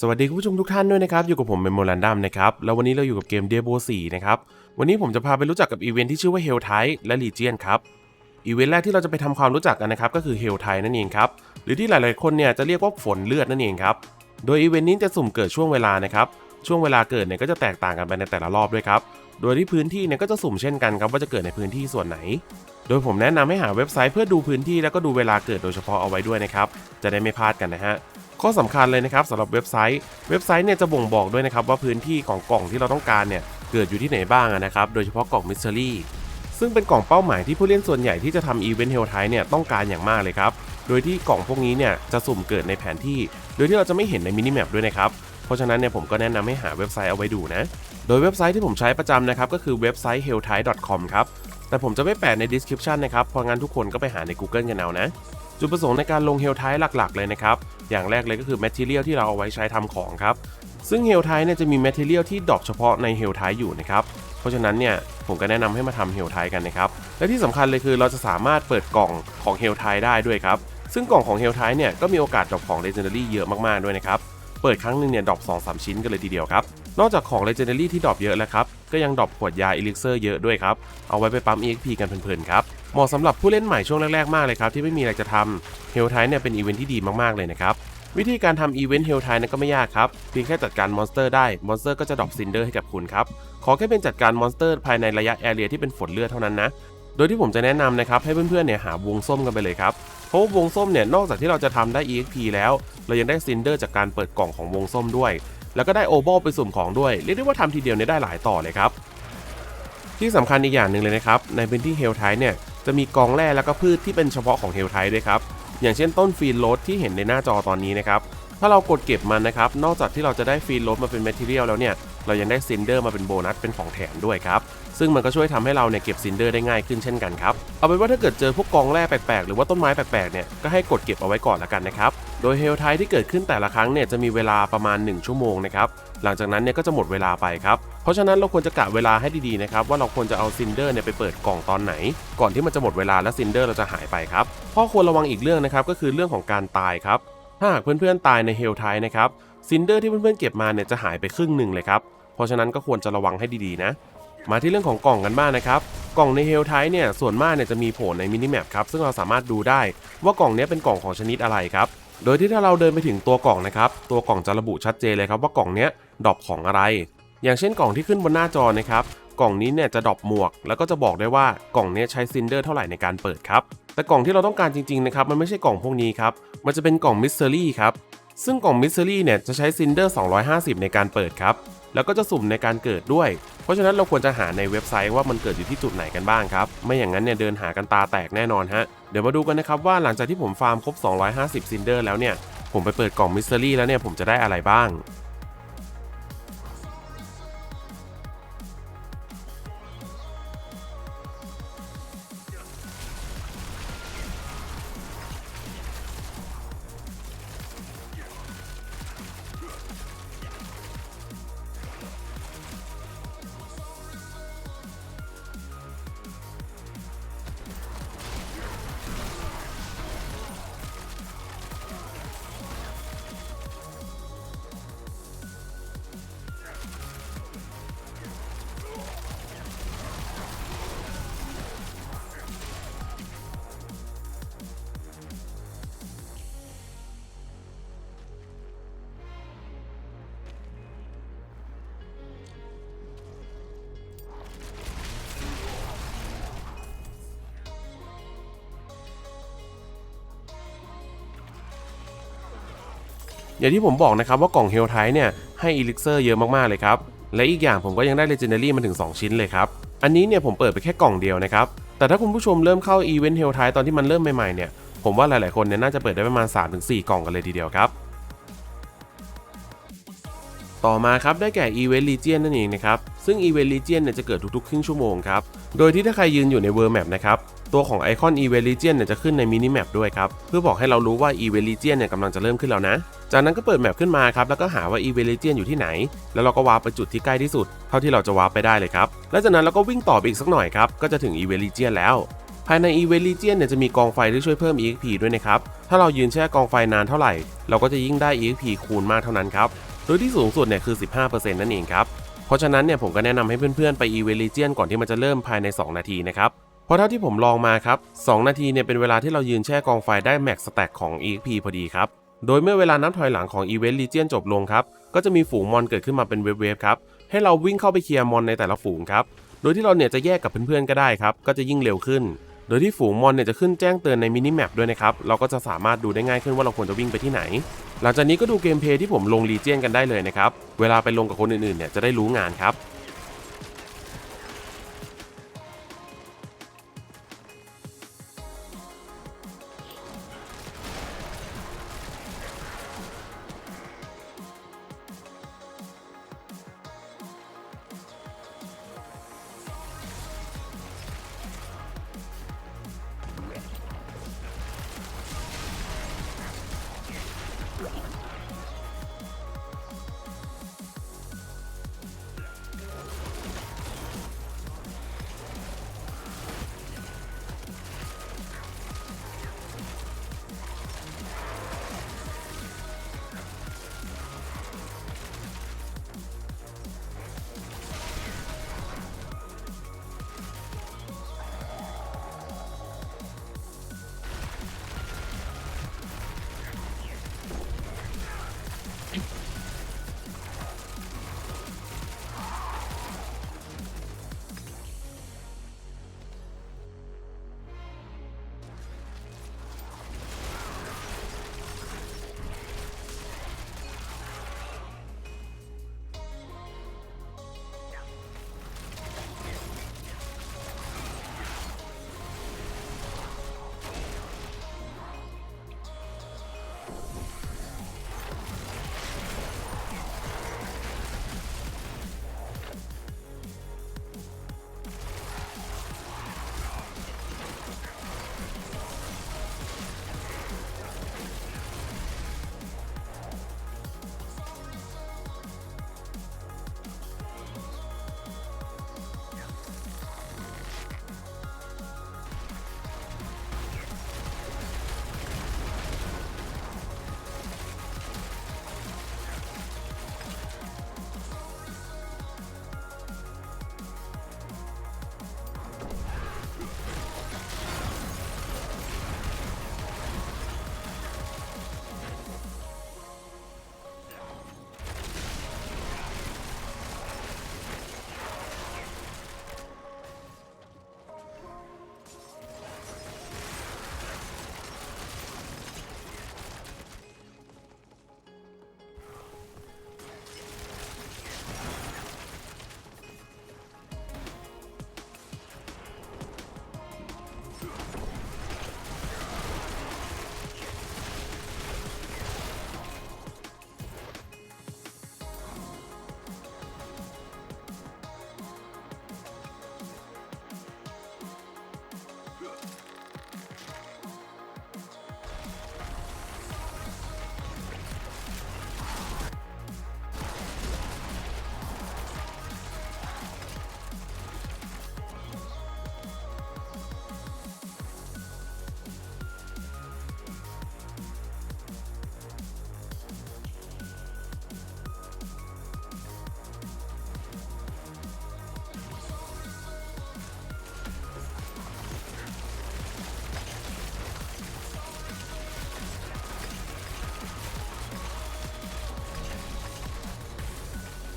สวัสดีคุณผู้ชมทุกท่านด้วยนะครับ อยู่กับผมเมมโมรันดัมนะครับ แล้ววันนี้เราอยู่กับเกมเดโบ4นะครับ วันนี้ผมจะพาไปรู้จักกับอีเวนท์ที่ชื่อว่า Hell Tide และ Legion ครับ อีเวนต์แรกที่เราจะไปทำความรู้จักกันนะครับ ก็คือ Hell Tide นั่นเองครับ หรือที่หลายๆคนเนี่ยจะเรียกว่าฝนเลือดนั่นเองครับ โดยอีเวนต์นี้จะสุ่มเกิดช่วงเวลานะครับ ช่วงเวลาเกิดเนี่ยก็จะแตกต่างกันไปในแต่ละรอบด้วยครับ โดยที่พื้นที่เนี่ยก็จะสุ่มเช่นกันครับว่าจะเกิดในพื้นที่ส่วนไหน โดยผมแนะนำให้หาเว็บไซต์เพื่อดูพื้นที่แล้วก็ดูเวลาเกิดโดยเฉพาะเอาไว้ด้วยนะครับ จะได้ไม่พลาดกันนะฮะ ข้อสำคัญเลยนะครับสำหรับเว็บไซต์ เว็บไซต์เนี่ยจะบ่งบอกด้วยนะครับว่าพื้นที่ของกล่องที่เราต้องการเนี่ยเกิดอยู่ที่ไหนบ้างนะครับโดยเฉพาะกล่องมิส t ต r รี่ซึ่งเป็นกล่องเป้าหมายที่ผู้เล่นส่วนใหญ่ที่จะทำอีเวนต์เฮลไทเนี่ยต้องการอย่างมากเลยครับ โดยที่กล่องพวกนี้เนี่ยจะสุ่มเกิดในแผนที่ โดยที่เราจะไม่เห็นในมินิแมปด้วยนะครับ เพราะฉะนั้นเนี่ยผมก็แนะนำให้หาเว็บไซต์เอาไว้ดูนะ โดยเว็บไซต์ที่ผมใช้ประจำนะครับก็คือเว็บไซต์ helltide.com ครับ แต่ผมจะไม่แปะใน description นะครับ เพราะงั้นทุกคนก็ไปหาใน Google กันเอานะ จุดประสงค์ในการลง Helltide หลักๆ เลยนะครับ อย่างแรกเลยก็คือ Material ที่เราเอาไว้ใช้ทำของครับ ซึ่ง Helltide เนี่ยจะมี Material ที่ดรอปเฉพาะใน Helltide อยู่นะครับ เพราะฉะนั้นเนี่ยผมก็แนะนำให้มาทำ Helltide กันนะครับ และที่สำคัญเลยคือเราจะสามารถเปิดกล่องของ Helltide ได้ด้วยครับ ซึ่งกล่องของ Helltide เนี่ยก็มีโอกาสดรอปของ Legendary เยอะมากๆด้วยนะครับ เปิดครั้งหนึ่งเนี่ยดรอป2-3ชิ้นกันเลยทีเดียวครับ นอกจากของ Legendary ที่ดรอปเยอะแล้วครับ ก็ยังดรอปขวดยา Elixir เยอะด้วยครับ เอาไว้ไปปั๊ม EXP กันเพลินๆครับ เหมาะสำหรับผู้เล่นใหม่ช่วงแรกๆมากเลยครับที่ไม่มีอะไรจะทำเฮลไทเนี่ยเป็นอีเวนท์ที่ดีมากๆเลยนะครับวิธีการทำอีเวนต์เฮลไทนั้นก็ไม่ยากครับ เพียงแค่จัดการมอนสเตอร์ได้ มอนสเตอร์ก็จะดรอปซินเดอร์ให้กับคุณครับ ขอแค่เป็นจัดการมอนสเตอร์ภายในระยะแอเรียที่เป็นฝนเลือดเท่านั้นนะ โดยที่ผมจะแนะนำนะครับ ให้เพื่อนๆเนี่ยหาวงส้มกันไปเลยครับ เพราะว่าวงส้มเนี่ยนอกจากที่เราจะทำได้ EXP แล้ว เรายังได้ซินเดอร์จากการเปิดกล่องของวงส้มด้วย แล้วก็ได้โอบอลไปสุ่มของด้วย เรียกได้ว่าทำทีเดียวเนี่ยได้หลายต่อเลยครับ ที่สำคัญอีกอย่างหนึ่งเลยนะครับ ในพื้นที่เฮลไทเนี่ย จะมีกองแร่แล้วก็พืชที่เป็นเฉพาะของเฮลไทด้วยครับ อย่างเช่นต้นฟีนโรสที่เห็นในหน้าจอตอนนี้นะครับ ถ้าเรากดเก็บมันนะครับ นอกจากที่เราจะได้ฟีนโรสมาเป็นแมทเทียลแล้วเนี่ย เรายังได้ซินเดอร์มาเป็นโบนัสเป็นของแถมด้วยครับ ซึ่งมันก็ช่วยทำให้เราเนี่ยเก็บซินเดอร์ได้ง่ายขึ้นเช่นกันครับ เอาเป็นว่าถ้าเกิดเจอพวกกองแร่แปลกๆ หรือว่าต้นไม้แปลกๆ เนี่ย ก็ให้กดเก็บเอาไว้ก่อนละกันนะครับ โดยเฮลไทที่เกิดขึ้นแต่ละครั้งเนี่ยจะมีเวลาประมาณ 1 ชั่วโมงนะครับ หลังจากนั้นเนี่ยก็จะหมดเวลาไปครับ เพราะฉะนั้นเราควรจะกะเวลาให้ดีๆนะครับว่าเราควรจะเอาซินเดอร์เนี่ยไปเปิดกล่องตอนไหน ก่อนที่มันจะหมดเวลาและซินเดอร์เราจะหายไปครับข้อควรระวังอีกเรื่องนะครับก็คือเรื่องของการตายครับถ้าหากเพื่อนๆตายในเฮลไทนะครับซินเดอร์ที่เพื่อนๆเก็บมาเนี่ยจะหายไปครึ่งหนึ่งเลยครับเพราะฉะนั้นก็ควรจะระวังให้ดีๆนะมาที่เรื่องของกล่องกันบ้างนะครับ กล่องในเฮลไทเนี่ยส่วนมากเนี่ยจะมีโผล่ในมินิแมปครับซึ่งเราสามารถดูได้ว่ากล่องนี้เป็นกล่องของชนิดอะไรครับ โดยที่ถ้าเราเดินไปถึงตัวกล่องนะครับ ตัวกล่องจะระบุชัดเจนเลยครับว่ากล่องนี้ดรอปของอะไร อย่างเช่นกล่องที่ขึ้นบนหน้าจอนะครับกล่องนี้เนี่ยจะดรอปหมวก แล้วก็จะบอกได้ว่ากล่องเนี้ยใช้ซินเดอร์เท่าไหร่ในการเปิดครับ แต่กล่องที่เราต้องการจริงๆนะครับมันไม่ใช่กล่องพวกนี้ครับ มันจะเป็นกล่องมิสเ t อรี่ครับ ซึ่งกล่องมิสเ t อรี่เนี่ยจะใช้ซินเดอร์250 ในการเปิดครับ แล้วก็จะสุ่มในการเกิดด้วย เพราะฉะนั้นเราควรจะหาในเว็บไซต์ว่ามันเกิดอยู่ที่จุดไหนกันบ้างครับ ไม่อย่างนั้นเนี่ยเดินหากันตาแตกแน่นอนฮะ เดี๋ยวมาดูกันนะครับว่าหลังจากที่ผมฟาร์มครบ 250ซินเดอร์แล้วเนี่ย ผมไปเปิดกล่องมิส t ต r รี่แล้วเนี่ยผมจะได้อะไรบ้าง อย่างที่ผมบอกนะครับว่ากล่องเฮลไทเนี่ยให้อีลิกเซอร์เยอะมากๆเลยครับ และอีกอย่างผมก็ยังได้เลเจนดารี่มาถึง 2 ชิ้นเลยครับ อันนี้เนี่ยผมเปิดไปแค่กล่องเดียวนะครับ แต่ถ้าคุณผู้ชมเริ่มเข้าอีเวนต์เฮลไทตอนที่มันเริ่มใหม่ๆเนี่ย ผมว่าหลายๆคนเนี่ยน่าจะเปิดได้ประมาณ 3-4 กล่องกันเลยทีเดียวครับ ต่อมาครับได้แก่ Event Legion นั่นเองนะครับ ซึ่ง Event Legion เนี่ยจะเกิดทุกๆ ครึ่งชั่วโมงครับ โดยที่ถ้าใครยืนอยู่ใน World Map นะครับ ตัวของไอคอน Event Legion เนี่ยจะขึ้นในมินิแมปด้วยครับ เพื่อบอกให้เรารู้ว่า Event Legion เนี่ยกำลังจะเริ่มขึ้นแล้วนะ จากนั้นก็เปิดแมปขึ้นมาครับ แล้วก็หาว่า Event Legion อยู่ที่ไหน แล้วเราก็วาร์ปไปจุดที่ใกล้ที่สุด เท่าที่เราจะวาร์ปไปได้เลยครับ และจากนั้นเราก็วิ่งต่อไปอีกสักหน่อยครับ ก็จะถึง Event Legion แล้ว ภายใน Event Legion เนี่ยจะมีกองไฟที่ช่วยเพิ่ม EXP ด้วยนะครับ ถ้าเรายืนแช่กองไฟนานเท่าไหร่ เราก็จะยิ่งได้ EXP คูณมากเท่านั้นครับ โดยที่สูงสุดเนี่ยคือ 15%นั่นเองครับ เพราะฉะนั้นเนี่ยผมก็แนะนำให้เพื่อนๆไป Event Legion ก่อนที่มันจะเริ่มภายใน 2 นาทีนะครับ เพราะเท่าที่ผมลองมาครับ 2 นาทีเนี่ยเป็นเวลาที่เรายืนแช่กองไฟได้แม็กสแต็กของ EXP พอดีครับ โดยเมื่อเวลานับถอยหลังของ Event Legion จบลงครับ ก็จะมีฝูงมอนเกิดขึ้นมาเป็นเวฟๆครับ ให้เราวิ่งเข้าไปเคลียร์มอนในแต่ละฝูงครับ โดยที่เราเนี่ยจะแยกกับเพื่อนๆก็ได้ครับ ก็จะยิ่งเร็วขึ้น โดยที่ฝูงมอนเนี่ยจะขึ้นแจ้งเตือนในมินิแมปด้วยนะครับ เราก็จะสามารถดูได้ง่ายขึ้นว่าเราควรจะวิ่งไปที่ไหน หลังจากนี้ก็ดูเกมเพลย์ที่ผมลงรีเจียนกันได้เลยนะครับ เวลาไปลงกับคนอื่นๆเนี่ยจะได้รู้งานครับ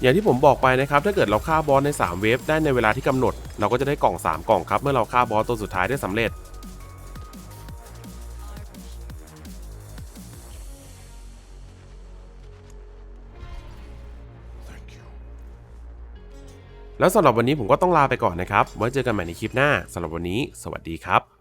อย่างที่ผมบอกไปนะครับถ้าเกิดเราฆ่าบอสใน 3 เวฟได้ในเวลาที่กำหนด เราก็จะได้กล่อง 3 กล่องครับ เมื่อเราฆ่าบอสตัวสุดท้ายได้สำเร็จ แล้วสำหรับวันนี้ผมก็ต้องลาไปก่อนนะครับ ไว้เจอกันใหม่ในคลิปหน้าสำหรับวันนี้ สวัสดีครับ